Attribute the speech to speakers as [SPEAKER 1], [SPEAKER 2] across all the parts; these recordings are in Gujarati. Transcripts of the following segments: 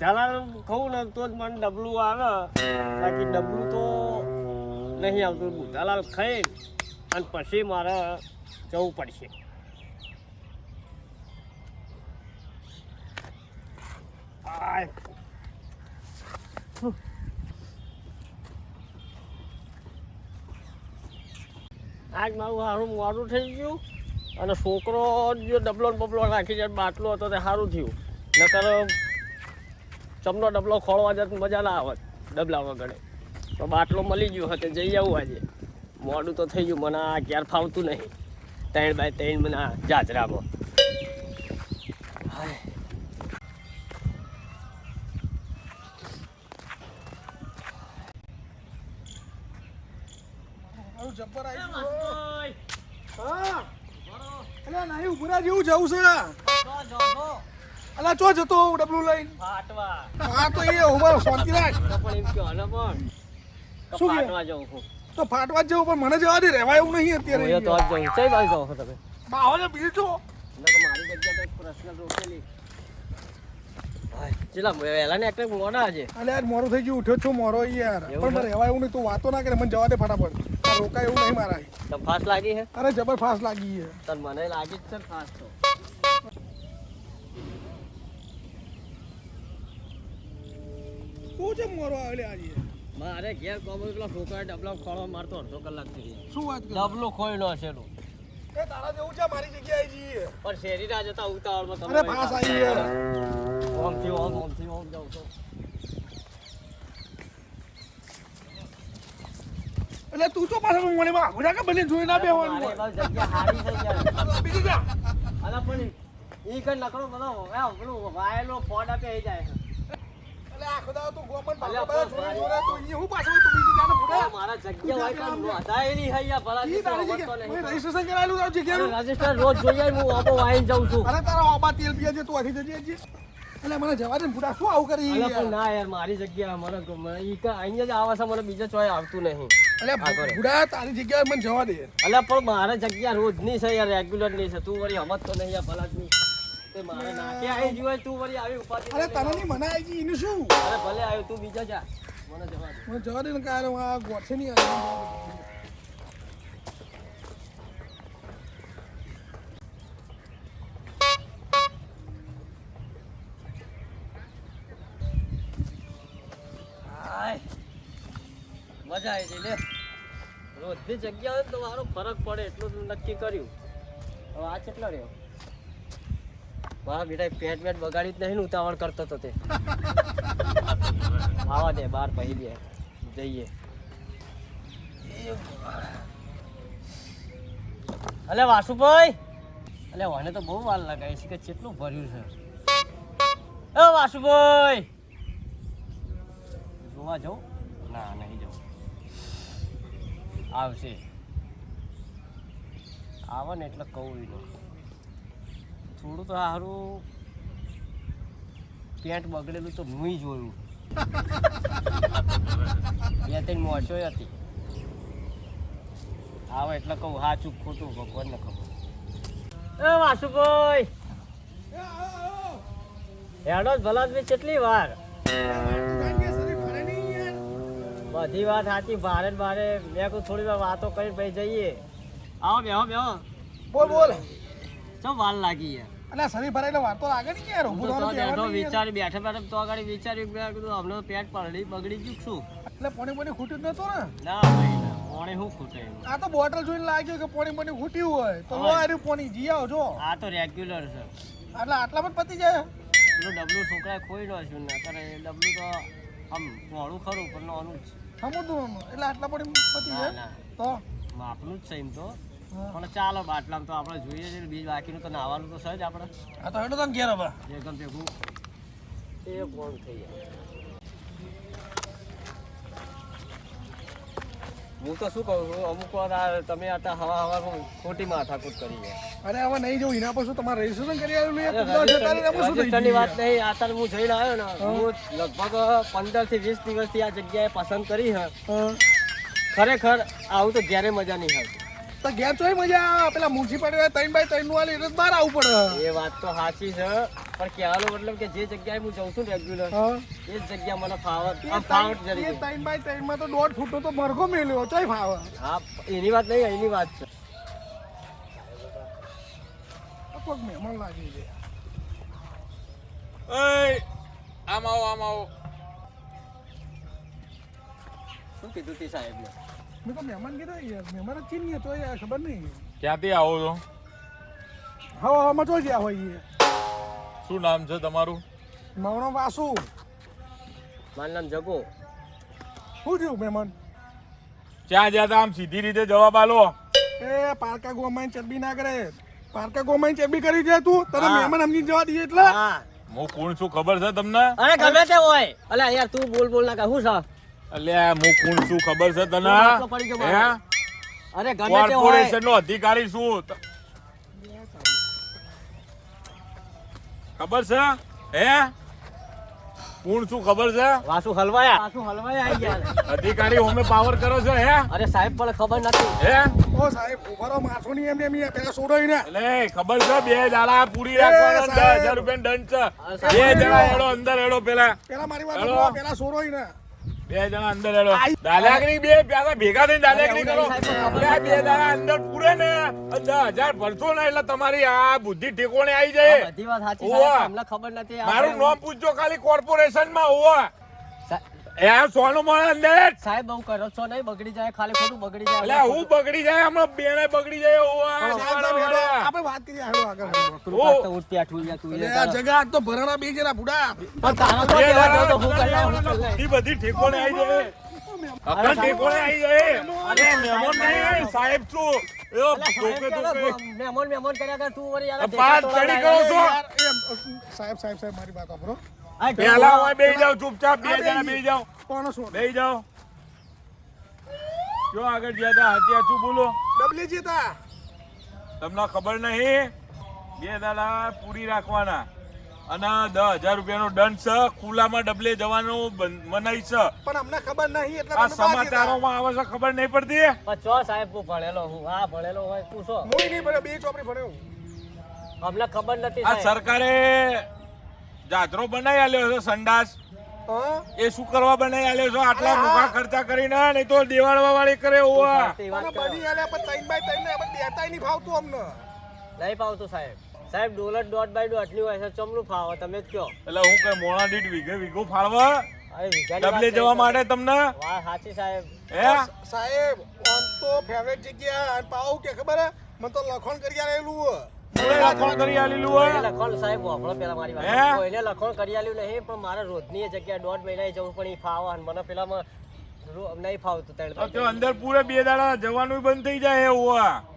[SPEAKER 1] બુધાલાલ ખાઉં ને તો જ મને ડબલું આવે. બાકી ડબલું તો નહીં આવતું. બુધાલાલ ખાઈ અને પછી મારે જવું પડશે. આજ મારું સારું મોડું થઈ ગયું અને છોકરો જો ડબલો બબલો નાખી જાય બાટલો હતો તે સારું થયું. નકર ચમનો ડબલો ખોળવા જત મજા ના આવત ડબલા વગર. તો બાટલો મળી ગયો હતો જઈ આવું આજે. મોડું તો થઈ ગયું મને આ ક્યાર ફાવતું નહીં. ત્રણ બાય ત્રણ મને આ જાજરામાં.
[SPEAKER 2] જબ્બર આવી
[SPEAKER 1] વાસુભાઈ,
[SPEAKER 2] હા.
[SPEAKER 1] બરો,
[SPEAKER 2] નહીં ઉભરા જેવું જવું છે. અલ્યા ચો જતો હું ડબલું લઈને
[SPEAKER 1] ફાટવા.
[SPEAKER 2] હા તો એ ઊભા શાંતિ રાખ.
[SPEAKER 1] પણ એમ કે ને પણ.
[SPEAKER 2] શું
[SPEAKER 1] ફાટવા જવું છું.
[SPEAKER 2] તો ફાટવા જવું પણ મને જવા દે રહેવાય એવું નહીં
[SPEAKER 1] અત્યારે એ તો આજ જવું કઈ બાજુ જાઓ તમે?
[SPEAKER 2] બાવો ને બીજું
[SPEAKER 1] નકર મારી જગ્યા તો પ્રશ્ન રોકેલી ને મોડા
[SPEAKER 2] મોરો થઈ ગયું ઉઠ્યો છો મોરો યાર. પણ રહેવાય એવું નહીં તું વાતો ના કરે મને જવા દે ફટાફટ. રોકાય એવું નહીં મારા
[SPEAKER 1] ફાસ્ટ લાગી હે?
[SPEAKER 2] અરે જબર ફાસ્ટ લાગી છે
[SPEAKER 1] તન મને લાગી જ છે ફાસ્ટ તો.
[SPEAKER 2] તું છે મોરો આવે આજે?
[SPEAKER 1] મારે ઘેર કોમલ પેલા છોકરા ડબલો ખોળો મારતો અડધો કલાક થઈ
[SPEAKER 2] શું વાત કરે?
[SPEAKER 1] ડબલો ખોઈ નો છે નું.
[SPEAKER 2] એ તારા જેવું છે મારી જગ્યાએ જઈએ.
[SPEAKER 1] પણ શેરી ના જતા ઉતાવળમાં
[SPEAKER 2] અરે પાસ આવી ઓમ
[SPEAKER 1] ઓમથી ઓમ ઓમથી ઓમ જાવ તો
[SPEAKER 2] એટલે તું તો પાછળ મને બધા કે બને જોઈ ના બેવાનું
[SPEAKER 1] મારે જગ્યા હારી થઈ જાય
[SPEAKER 2] બીજું જા.
[SPEAKER 1] અલા પણ ઈ કઈ નકરો બધો પેલું વાયેલો ફોડ આપે જાય
[SPEAKER 2] એટલે આખો દાડો તું ગોમન
[SPEAKER 1] અલ્યા,
[SPEAKER 2] બધા જોડે જોડે. તું ઈ હું પાછળ તું બીજી જાને
[SPEAKER 1] અરે મારા જગ્યા હોય તો નોંધાય નહીં હૈ યા ભલા
[SPEAKER 2] ઈ તારી જગ્યા.
[SPEAKER 1] નહીં.
[SPEAKER 2] રજીસ્ટ્રેશન કરાયેલું તારું જગ્યાનું
[SPEAKER 1] અરે રજિસ્ટર રોજ હું વાઈન જાઉં છું.
[SPEAKER 2] અરે તારા ઓબા તેલ પીએ છે તું આથી જજે હજી. એટલે મને જવા દે ને શું આવું કરી
[SPEAKER 1] પણ ના યાર મારી જગ્યા મને ગમે. ઈ કા અહીંયા જ આવા છે મને બીજે ચોય આવતું નહીં.
[SPEAKER 2] એટલે તારી જગ્યાએ મને જવા દે
[SPEAKER 1] અલા પણ મારે જગ્યા રોજની છે યાર રેગ્યુલરની છે. તું વળી હમત તો નહીં યાર ભલા જ નહીં તે મારે આવી જોય તું વળી આવી ઉપાધિ
[SPEAKER 2] અરે તને નહીં મને આવી ગઈ એનું શું?
[SPEAKER 1] અરે ભલે આવ્યો તું બીજા જા. મને જવા દે.
[SPEAKER 2] મને જવા દે ને કારે આ ગોઠે નહીં આવી.
[SPEAKER 1] મજા આવી ગઈ લે. રોજની જગ્યા હોય ને તો મારો ફરક પડે એટલું તો નક્કી કર્યું. હવે આ કેટલો રહ્યો? મારા બેટા પેટ પેટ બગાડી જ નહીં ઉતાવળ કરતો તો તે. આવા દે, બાર પહેરી દે. જઈએ. અલે, વાસુભાઈ. અલે, મને તો બહુ વાર લગાવી છે કે કેટલું ભર્યું છે. એ, વાસુભાઈ. જોવા જાઉં? ના, નહીં જાઉં. આવશે. આવે ને એટલે કહું એનું. થોડું તો સારું પેન્ટ બગડેલું તો હું જોયું. બે ત્રણ મોચો હતી. હા એટલે કહું સાચું ખોટું, ભગવાનને ખબર. એ વાસુભાઈ હેડો ભલાદ મેં કેટલી વાર? બધી વાત સાચી, ભારે ભારે. મેં કહું, થોડી વાર વાતો કરી ભાઈ જઈએ. આવો બેહો બેહો.
[SPEAKER 2] બોલ બોલ.
[SPEAKER 1] ચમ વાલ લાગી યાર.
[SPEAKER 2] અલા શરીર ભરાયેલો વાર તો લાગે નહીં યાર
[SPEAKER 1] હું
[SPEAKER 2] ઊભું
[SPEAKER 1] તો બેઠો વિચારી બેઠા બેઠા તો આગળ વિચારી મેં કીધું હમણાં પેટ પડી બગડી ગયું શું?
[SPEAKER 2] એટલે પોણી પોણી ખૂટ્યું નતો ને?
[SPEAKER 1] ના ભાઈ ના. કોણે શું ખૂટે
[SPEAKER 2] આ તો બોટલ જોઈને લાગ્યું કે પોણી પોણી ખૂટ્યું હોય. તો. લો આર્યું પોણી જી આવો જો.
[SPEAKER 1] આ તો રેગ્યુલર છે.
[SPEAKER 2] એટલે આટલામાં પણ પતી જાય?
[SPEAKER 1] પેલું ડબલું છોકરાએ ખોઈ રહ્યો છે ને અત્યારે ડબલું તો આમ મોડું ખરું પણ નાનું જ.
[SPEAKER 2] સમજું એટલે આટલા પોણી પતી જાય? તો?
[SPEAKER 1] માપનું જ છે એમ તો.
[SPEAKER 2] હા.
[SPEAKER 1] પણ ચાલો બાટલામાં તો આપણે જોઈએ છે બીજ બાકીનું તો નાવાનું તો સહજ આપણે.
[SPEAKER 2] આ તો હેડો તમે ઘેર હવે.
[SPEAKER 1] એકદમ ભેગું એ કોણ થઈ હું તો શું કહું છું અમુક વાર આ તમે આતા હવા હવા ખોટી માથાકૂટ કરી છે.
[SPEAKER 2] અરે હવે નહીં જવું એના પર શું તમારે રજીસ્ટ્રેશન કરી આવ્યું
[SPEAKER 1] રજિસ્ટરની વાત નહીં અત્યારે હું જઈને આવ્યો ને હું. લગભગ પંદરથી વીસ દિવસથી આ જગ્યાએ પસંદ કરી
[SPEAKER 2] હા.
[SPEAKER 1] ખરેખર આવું તો ઘેરે મજા નહીં આવતી.
[SPEAKER 2] તો ઘેર ચોય મજા આવે. પેલા મ્યુનિસિપાલિટી ત્રણ બાય ત્રણનું હાલ એટલે બહાર આવવું પડે.
[SPEAKER 1] એ વાત તો સાચી છે. પણ કહેવાનો મતલબ કે જે જગ્યાએ હું જઉં છું રેગ્યુલર એ જ જગ્યા મને ફાવત ફાવટ જરી
[SPEAKER 2] ત્રણ બાય ત્રણમાં તો દોઢ ફૂટ તો મરઘો મેલ્યો ચોય ફાવે.
[SPEAKER 1] હા એની વાત નહીં એની વાત છે.
[SPEAKER 2] આ મહેમાન લાગી છે
[SPEAKER 3] એ આમ આવો આમ આવો.
[SPEAKER 1] શું કીધું તે સાહેબને
[SPEAKER 2] મેં તો મહેમાન કીધો યાર. મહેમાન જ ચીન તો યાર ખબર નહીં.
[SPEAKER 3] ક્યાંથી આવો છો?
[SPEAKER 2] હા હવામાં જો ગયા હોય
[SPEAKER 3] શું નામ છે તમારું?
[SPEAKER 2] મારો વાસુ.
[SPEAKER 1] મારું નામ જગો.
[SPEAKER 2] શું થયું મહેમાન?
[SPEAKER 3] ક્યાં જ્યાં તા? આમ સીધી રીતે જવાબ આલો.
[SPEAKER 2] એ પારકા ગોમાઈ ચરબી ના કરે. પારકા ગોમાઈ ચરબી કરી દે તું. તને મહેમાન સમજી જવા દઈએ એટલે.
[SPEAKER 1] હું.
[SPEAKER 3] કોણ છું ખબર છે તમને?
[SPEAKER 1] અરે ગમે તે હોય. અલ્યા યાર તું બોલ બોલ ના કહું શું છે?
[SPEAKER 3] અલ્યા હું કોણ છું ખબર છે તને?
[SPEAKER 1] બાટલો પડી ગયો
[SPEAKER 3] હે?
[SPEAKER 1] અરે ગમે તે હોય.
[SPEAKER 3] નો અધિકારી છું. ખબર છે? હે? કોણ છું ખબર છે?
[SPEAKER 1] વાસુ હલવાયા. વાસુ હલવાયા આઈ ગયા
[SPEAKER 3] અધિકારી હોમે પાવર કરો છો હે?
[SPEAKER 1] અરે સાહેબ પણ ખબર નથી.
[SPEAKER 3] હે?
[SPEAKER 2] ઓ સાહેબ ઉભારો માથું નહીં એમ એમ પેલા છોડો ને
[SPEAKER 3] લે ખબર છે? બે દાડા પૂરી રાખવાના
[SPEAKER 2] એ
[SPEAKER 3] દસ
[SPEAKER 2] સાહેબ.
[SPEAKER 3] હજાર રૂપિયા દંડ છે. બે દાડા એડો અંદર એડો પેલા.
[SPEAKER 2] પેલા મારી વાત પેલા છોડો ને
[SPEAKER 3] બે જણા અંદર એડો દાદાગીરી બે પેલા ભેગા થઈને દાદાગીરી કરો. બે દાડા અંદર પૂરે ને દસ હજાર ભરશો ને એટલે તમારી આ બુદ્ધિ ઠેકોણે આવી જાય.
[SPEAKER 1] બધી વાત સાચી. ખબર નથી.
[SPEAKER 3] મારું નામ પૂછજો ખાલી કોર્પોરેશનમાં હોવા
[SPEAKER 1] સા-
[SPEAKER 3] સોનું મળે અંદર.
[SPEAKER 1] સાહેબ બહુ કરો છો નહીં બગડી જાય ખાલી ખોટું બગડી જાય.
[SPEAKER 3] એટલે હું બગડી જાય હમણાં બેને બગડી જાય
[SPEAKER 2] સાહેબ, આપણે વાત કરીએ હેડો આગળ. હેડો.
[SPEAKER 1] તો ઉઠ પેઠું યા તું
[SPEAKER 2] એટલે
[SPEAKER 1] એ
[SPEAKER 2] આ જગા આજ તો ભરાણા બે જણા બુડા.
[SPEAKER 1] પણ તારો તો તો હું કરી કરી.
[SPEAKER 3] બુદ્ધિ બધી ઠેકોણે આવી જાય અકલ ઠેકોણે આવી જાય અરે મહેમાન નહીં સાહેબ છું. એવો
[SPEAKER 1] અલા, સાહેબ
[SPEAKER 3] ટોકે
[SPEAKER 1] કે
[SPEAKER 3] ટોકે.
[SPEAKER 1] મહેમાન મહેમાન કર્યા કર, તું વળી યાર તોડાવડા
[SPEAKER 3] ચડી કરો છો?
[SPEAKER 2] યાર, સાહેબ સાહેબ સાહેબ મારી વાત સાંભળો.
[SPEAKER 3] પેલા હોય બેહી જાઓ ચૂપચાપ બે જણા
[SPEAKER 2] બેહી.
[SPEAKER 3] બેહી
[SPEAKER 2] કોનો શું
[SPEAKER 3] બેહી જાઓ. જો આગળ ગયા તા હત્યા શું બોલો?
[SPEAKER 2] ડબલી જીતા.
[SPEAKER 3] તમને ખબર નહીં? બે દાડા પૂરી રાખવાના. અને દસ હજાર રૂપિયાનો દંડ છે ખુલ્લામાં ડબલે જવાનું મનાય મનાઈ છે.
[SPEAKER 2] પણ અમને ખબર નહીં એટલે
[SPEAKER 3] આ સમાચારોમાં આવે છે ખબર નહીં પડતી?
[SPEAKER 1] પણ ચો સાહેબ હું ભણેલો હું હા ભણેલો હોય તું છો
[SPEAKER 2] નહીં ભણ્યો, બે ચોપડી ભણ્યો
[SPEAKER 1] અમને ખબર નથી
[SPEAKER 3] આ સરકારે જાતરો બનાવી આલ્યો છે સંડાસ? એ શું કરવા બનાવી આલ્યો છો? આટલા રૂપા ખર્ચા કરીને નહીં તો દેવાળવા વાળી કરે
[SPEAKER 1] કરો.
[SPEAKER 2] બની આલ્યા પણ તૈન બાય તૈન ને આપણે દેતા નહીં ભાવતું અમને.
[SPEAKER 1] નહીં પાવતું સાહેબ. સાહેબ ડોલર ડોટ બાય ડોટ આટલી હોય છે ચમલું ફાવો તમે જ કયો
[SPEAKER 3] એટલે હું કઈ મોણા દીઠ વીઘે વીઘો ફાળવા? ડબલે જવા માટે તમને?
[SPEAKER 1] વાહ સાચી સાહેબ.
[SPEAKER 3] હે?
[SPEAKER 2] સાહેબ આમ તો ફેવરેટ જગ્યા અને પાઉ કે ખબર હે? મને તો લખણ કરી
[SPEAKER 3] આવેલું લખણ કરી આલેલું હોય
[SPEAKER 1] લખણ સાહેબ વાપરો પેલા મારી વાત. કોઈને લખણ કરી આલ્યું નહીં પણ મારે રોજની જગ્યાએ દોઢ મહિના જવું પણ એ ફાવો મને પેલામાં નહીં ફાવતું ત્રણ
[SPEAKER 3] તો અંદર પૂરે બે દાડા જવાનું બંધ થઈ જાય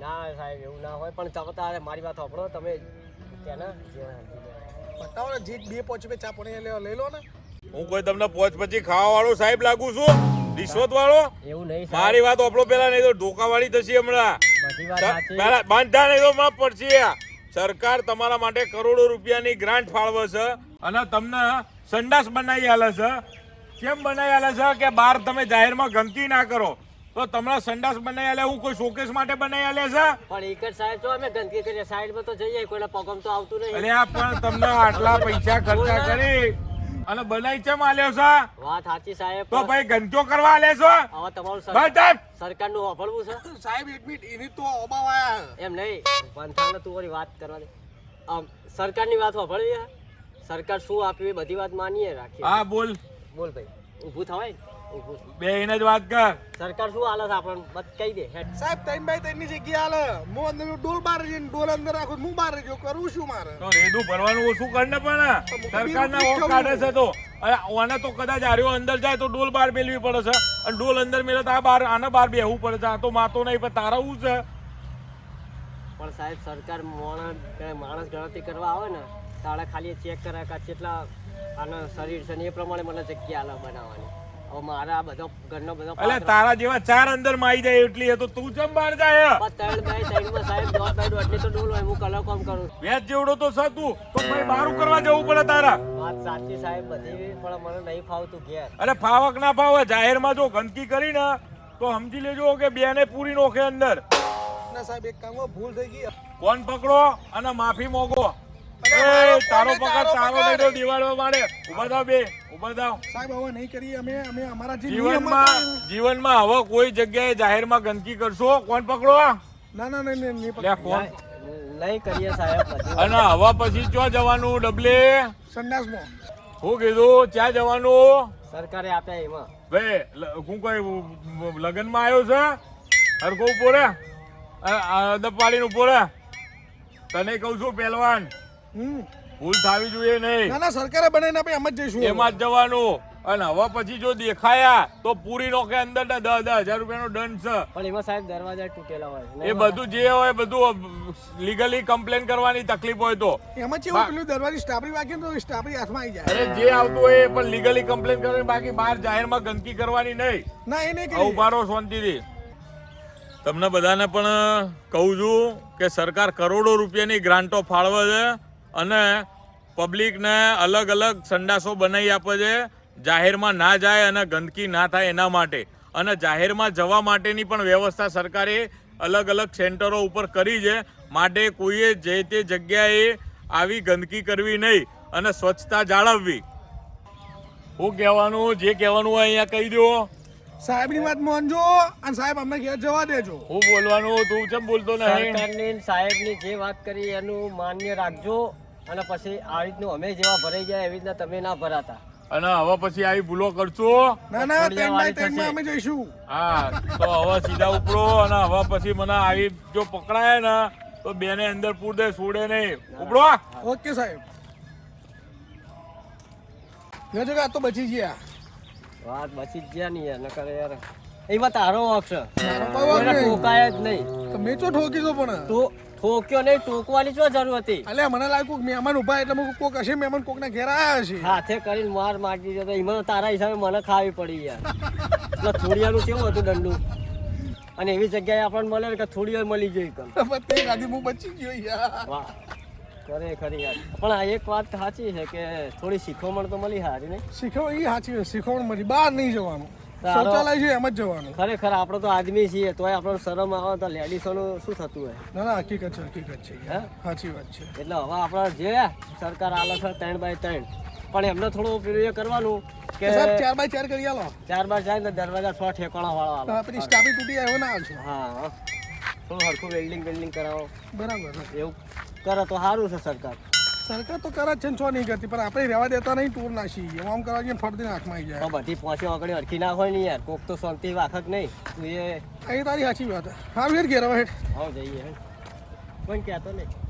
[SPEAKER 1] ના સાહેબ એવું ના હોય પણ તમે તારે મારી વાત સાંભળો તમે
[SPEAKER 2] બતાવો ને જીત બે પોચ બે ચા પાણી લે- લઈ લો ને.
[SPEAKER 3] હું કોઈ તમને પોચ પછી ખાવા વાળો સાહેબ લાગુ છું રિશ્વત વાળો
[SPEAKER 1] એવું નહીં
[SPEAKER 3] મારી વાત ઓપડો પેલા નહીં તો ધોકા વાળી થશે હમણાં.
[SPEAKER 1] બધી વાત સાચી.
[SPEAKER 3] પેલા બાંધા નહીં તો માં પડશે. સરકાર તમારા માટે કરોડો રૂપિયાની ગ્રાન્ટ ફાળવે છે અને તમને સંડાસ બનાવી આલે છે. કેમ બનાવી આલે છે કે બહાર તમે જાહેરમાં ગંદકી ના કરો? તો તમને સંડાસ બનાવી આલે હું કોઈ શોકેસ માટે બનાવી આલે છે?
[SPEAKER 1] પણ એક જ સાહેબ તો અમે ગંદકી કરીએ સાઈડમાં તો જઈએ કોઈના પગમ તો આવતું નહીં.
[SPEAKER 3] અરે આ પણ તમને આટલા પૈસા ખર્ચા કરી. અને બનાવી ચમ આલ્યો છે?
[SPEAKER 1] વાત સાચી સાહેબ
[SPEAKER 3] તો ભાઈ ગંદકીઓ કરવા આલે છો?
[SPEAKER 1] હવે તમારું
[SPEAKER 3] સરકાર.
[SPEAKER 1] સરકારનું હોભળવું છે?
[SPEAKER 2] સાહેબ એક મિનિટ એની તો ઓબાવ આયા
[SPEAKER 1] એમ નહીં પંથાને તું ઓરી વાત કરવા દે. આમ સરકારની વાત હોભળવી? સરકાર શું આપ્યું એ બધી વાત માનીએ રાખીએ.
[SPEAKER 3] હા બોલ.
[SPEAKER 1] બોલ ભાઈ ઊભું થવાય
[SPEAKER 3] બે એને જ વાત કર.
[SPEAKER 1] સરકાર શું હાલત આપણને? બત કહી દે
[SPEAKER 2] સાહેબ તૈન ભાઈ ત્રણની જગ્યા હાલે. હું અંદર ડોલ બહાર જઈને ડોલ અંદર રાખું હું બહાર જો કરું શું મારે?
[SPEAKER 3] તો રેડું ભરવાનું ઓછું કર ને પણ. સરકારના ઓક કાઢે છે તો. અરે ઓને તો કદાચ આર્યો અંદર જાય તો ડોલ બહાર મેલવી પડે છે. અને ડોલ અંદર મેલે તો આ બાર આને બહાર બેહવું પડે છે. આ તો માતો નહીં પણ તારા છે?
[SPEAKER 1] પણ સાહેબ સરકાર માણસ માણસ ગણતરી કરવા આવે ને તારે ખાલી ચેક કરે કે કેટલા આના શરીર છે ને એ પ્રમાણે મને જગ્યા આલે બનાવવાની. મારે બધો ઘરનો બધો
[SPEAKER 3] એટલે તારા જેવા ચાર અંદર માઈ જાય એટલી તો તું ચમ બહાર જાય
[SPEAKER 1] ત્રણ બાય ત્રણમાં સાહેબ દોઢ બાય દોઢની તો ડોલ હોય હું કલર કામ કરું
[SPEAKER 3] વેચ જેવડો તો છે તું. તો ભાઈ બારું કરવા જવું પડે તારા.
[SPEAKER 1] વાત સાચી સાહેબ બધી પણ મને નહીં ફાવતું ઘેર.
[SPEAKER 3] અરે ફાવક ના ફાવે જાહેરમાં જો ગંદકી કરી ને તો સમજી લેજો કે બેને પૂરી નોખે અંદર.
[SPEAKER 2] ના સાહેબ એક કામ ભૂલ થઈ ગઈ.
[SPEAKER 3] કોણ પકડો અને માફી મોગો. તારો પકડ તારો નહીં દિવાળો મારે ઊભા થાવ બે ઊભા થાવ.
[SPEAKER 2] સાહેબ હવે નહીં કરીએ અમે અમે અમારા
[SPEAKER 3] જીવનમાં જીવનમાં હવે કોઈ જગ્યાએ જાહેરમાં ગંદકી કરશો? કોણ પકડો
[SPEAKER 2] ના ના નહીં નહીં, નહીં
[SPEAKER 3] કોણ?
[SPEAKER 1] નહીં કરીએ સાહેબ
[SPEAKER 3] અને હવે પછી ચો જવાનું ડબલે?
[SPEAKER 2] સંડાસમાં
[SPEAKER 3] હું કીધું ત્યાં જવાનું?
[SPEAKER 1] સરકારે આપ્યા એમાં.
[SPEAKER 3] બે હું કોઈ લગ્નમાં આવ્યો છે? હરકો ઊભો રે દપાડીને ઊભો રે તને કહું છું પહેલવાન. ભૂલ થવી જોઈએ નહીં.
[SPEAKER 2] ના ના સરકારે બનાવીને આપે એમ જ જઈશું
[SPEAKER 3] એમાં જ જવાનું. અને હવે પછી જો દેખાયા તો પૂરી નોખે અંદર ના દસ દસ હજાર રૂપિયાનો દંડ છે.
[SPEAKER 1] પણ એમાં સાહેબ દરવાજા તૂટેલા હોય.
[SPEAKER 3] એ બધું જે હોય બધું લીગલી કમ્પ્લેન કરવાની તકલીફ હોય તો.
[SPEAKER 2] એમાં કેવું પેલું દરવાજી સ્ટાફરી વાગે તો સ્ટાબરી હાથમાં આવી જાય.
[SPEAKER 3] અરે જે આવતું હોય એ પણ લીગલી કમ્પ્લેન કરવાની બાકી બહાર જાહેરમાં ગંદકી કરવાની નહીં.
[SPEAKER 2] ના એ નહીં
[SPEAKER 3] આવું
[SPEAKER 2] કરીએ
[SPEAKER 3] બારો શાંતિથી. તમને બધાને પણ કહું છું કે સરકાર કરોડો રૂપિયાની ગ્રાન્ટો ફાળવે છે. અને પબ્લિકને અલગ અલગ સંડાસો બનાવી આપે છે. જાહેરમાં ના જાય અને ગંદકી ના થાય એના માટે. અને જાહેરમાં જવા માટેની પણ વ્યવસ્થા સરકારે અલગ અલગ સેન્ટરો ઉપર કરી છે. માટે કોઈએ જે તે જગ્યાએ આવી ગંદકી કરવી નહીં અને સ્વચ્છતા જાળવવી. હું કહેવાનું, જે કહેવાનું હોય અહીંયા કહી દો
[SPEAKER 2] સાહેબની વાત માનજો અને સાહેબ અમને ઘેર જવા દેજો.
[SPEAKER 3] હું બોલવાનું તું કેમ બોલતો નહીં?
[SPEAKER 1] સરકારની ને સાહેબની જે વાત કરી એનું માન્ય રાખજો અને પછી આ રીતનું અમે જેવા ભરાઈ ગયા એવી રીતના તમે ના ભરાતા.
[SPEAKER 3] અને હવે પછી આવી ભૂલો કરશો?
[SPEAKER 2] ના ના બાય
[SPEAKER 1] વાર
[SPEAKER 2] અમે જઈશું.
[SPEAKER 3] હા તો હવે સીધા ઉપડો અને હવે પછી મને આવી જો પકડાય ને તો બેને અંદર પૂર દે છોડે નહીં. ઉપડો.
[SPEAKER 2] ઓકે સાહેબ. જો જો આ તો બચી ગયા.
[SPEAKER 1] વાત બચી જ ગયા નહીં યાર નકર યાર. એમાં તારો વાંક છે.
[SPEAKER 2] નહીં.
[SPEAKER 1] જ નહીં.
[SPEAKER 2] તો મેં તો ઠોકી દો પણ?
[SPEAKER 1] તો ઠોક્યો નહીં ટોકવાની શું જરૂર હતી.
[SPEAKER 2] એટલે મને લાગ્યું કોક મહેમાન ઊભા એટલે મેં કોક હશે મહેમાન કોકના ઘેર આવ્યા હશે.
[SPEAKER 1] હાથે કરીને માર મારી દીધો તો એમાં તારા હિસાબે મને ખાવી પડી યાર. એટલે થોડિયાનું કેવું હતું દંડું? અને એવી જગ્યાએ આપણને મળે કે થોડી વાર મળી જઈ કમ
[SPEAKER 2] તે ગાડી હું બચી ગયો યાર.
[SPEAKER 1] વાહ. ખરે ખરી પણ આ એક વાત સાચી છે કે થોડી શીખવણ તો મળી હારી નહીં.
[SPEAKER 2] શીખવણ એ સાચી શીખવણ મળી. બહાર નહીં જવાનું. શૌચાલય છે એમ જ જવાનું.
[SPEAKER 1] ખરેખર આપણે તો આદમી છીએ તોય આપણો શરમ આવે તો લેડીસોનું શું થતું હોય?
[SPEAKER 2] ના ના હકીકત છે હકીકત છે. સાચી વાત છે.
[SPEAKER 1] એટલે હવે આપણે જે સરકાર આલે છે ત્રણ બાય ત્રણ. પણ એમને થોડું પેલું એ કરવાનું કે
[SPEAKER 2] સાહેબ ચાર બાય ચાર કરી આલો.
[SPEAKER 1] ચાર બાય જાય ને દરવાજા છ ઠેકાણા વાળા આલે.
[SPEAKER 2] સ્ટાફી તૂટી આવ્યો ના આવશે
[SPEAKER 1] હા હા. થોડું હરખું વેલ્ડિંગ વેલ્ડિંગ કરાવો
[SPEAKER 2] બરાબર.
[SPEAKER 1] એવું. કરે તો સારું છે સરકાર.
[SPEAKER 2] સરકાર તો કરે છે ને છો નહીં કરતી. પણ આપણે રહેવા દેતા નહીં ટૂર નાસી એમ આમ કરવા જઈએ ફરતી હાથમાં આવી
[SPEAKER 1] પણ બધી પહોંચી આગળ હરખી ના હોય ને યાર. કોક તો શાંતિ વાખક નહીં તું એ
[SPEAKER 2] જાય તારી સાચી વાત. હા વેર ઘેર હવે. હેઠ
[SPEAKER 1] આવ જઈએ કોઈ કહેતો નહીં.